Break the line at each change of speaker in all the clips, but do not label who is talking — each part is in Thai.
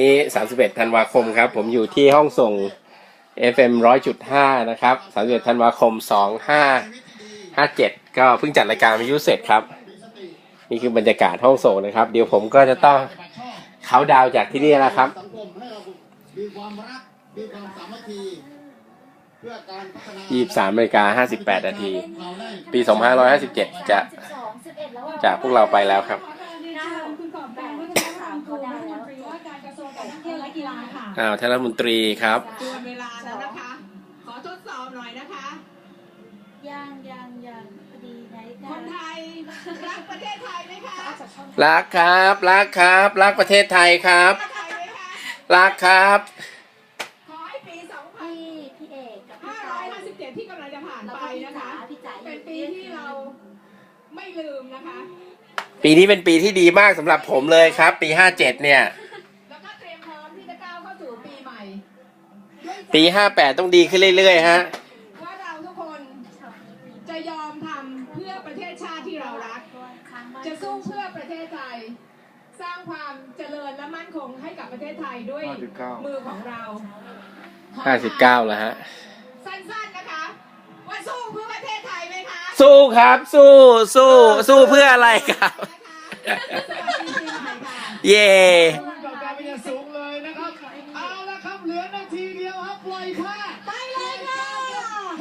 นี้31ธันวาคมครับ ผมอยู่ที่ห้องส่ง FM 100.5 นะครับ31ธันวาคม 2557 ก็เพิ่งจัดรายการวิทยุเสร็จครับ นี่คือบรรยากาศห้องส่งนะครับ เดี๋ยวผมก็จะต้องเขาดาวจากที่นี่แล้วครับ
มีความรัก มีความสามัคคีเพื่อการพัฒนา
23นาฬิกา58นาที
เราได้
ปี2557จะจากพวกเราไปแล้วครับ
คุณกอบการวัฒนธรรมครูรัฐมนตรีว่า การกระทรวงการท่องเที่ยวและกีฬาค่ะ
อ้าวท่านรัฐมนตรีครับ
ทวนเวลาแล้วนะคะ ขอทดสอบหน่อยนะคะ
ยังยังยังพอดีนาฬิกา
คนไทยรักประเทศไทยไหมคะ
รักครับ รักครับ รักประเทศไทยครับ
รักไทยไหมคะ
รักครับ
ขอให้ปี
พี่พี่เอกกับพี่จอย
2557 ที่กำลังจะผ่าน
แล้ว
ไป
ก็พี่
นะ
จ๋า
คะ
พี่จ๋า
เป็นปีที่เราไม่ลืมนะคะ
ปีนี้เป็นปีที่ดีมากสำหรับผมเลยครับ ปี 57 เนี่ย
แล้วก็เตรียมพร้อมที่จะก้าวเข้าสู่ปีใหม่ ด้วยใจ
ปี58ต้องดีขึ้นเรื่อย ๆ ฮะ
ว่าเราทุกคนจะยอมทำเพื่อประเทศชาติที่เรารัก
ค้างบ้าน
จะสู้เพื่อประเทศไทย สร้างความเจริญและมั่นคงให้กับประเทศไทยด้วยมือของเราขอถาม
59แล้วฮะ
สั้นๆนะคะ ว่าสู้เพื่อประเทศไทยไหมคะ
สู้ครับ สู้สู้สู้เพื่ออะไรครับ
นะคะสวัสดีปีใหม่ค่ะ
เย่
คุณกับการเป็นอย่างสูงเลยนะครับ เอาละครับ เหลือนาทีเดียว ครับปล่อยผ้า
ไปเลยค่ะ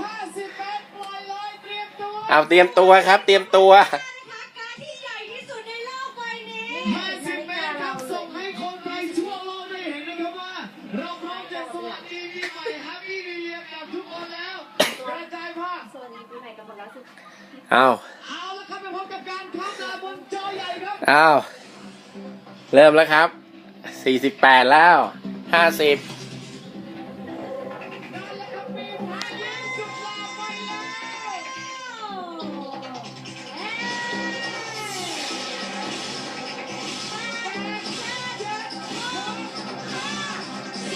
ห้าสิบเมตรปล่อยเลยเตรียมตัว
เอาเตรียมตัวครับ เตรียมตัว
นะคะการที่ใหญ่ที่สุดในโลกใบนี้
ห้าสิบเมตรครับส่งให้คนไทยทั่วโลกได้เห็นนะครับว่า เราพร้อมจะสวัสดีปีใหม่ฮัปปี้นิวเยียร์กับทุกคนแล้วกระจายผ้า
สวัสดีปีใหม่กับหมดแล้วสิ
เอา
เอาละครับไปพบกับการเข้าดาวน์บนจอใหญ่ครับ
เอาเริ่มแล้วครับ 48 แล้ว 50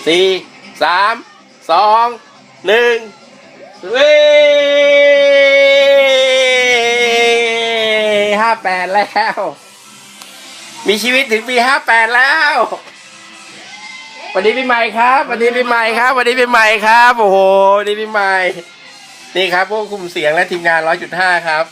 สี่สามสองหนึ่งเว้ห้าแปดแล้ว มีชีวิตถึงปีห้าแปดแล้วสวัสดีปีใหม่ครับสวัสดีปีใหม่ครับสวัสดีปีใหม่ครับ โอ้โหสวัสดีปีใหม่นี่ครับ พวกคุมเสียงและทีมงานร้อยจุดห้าครับ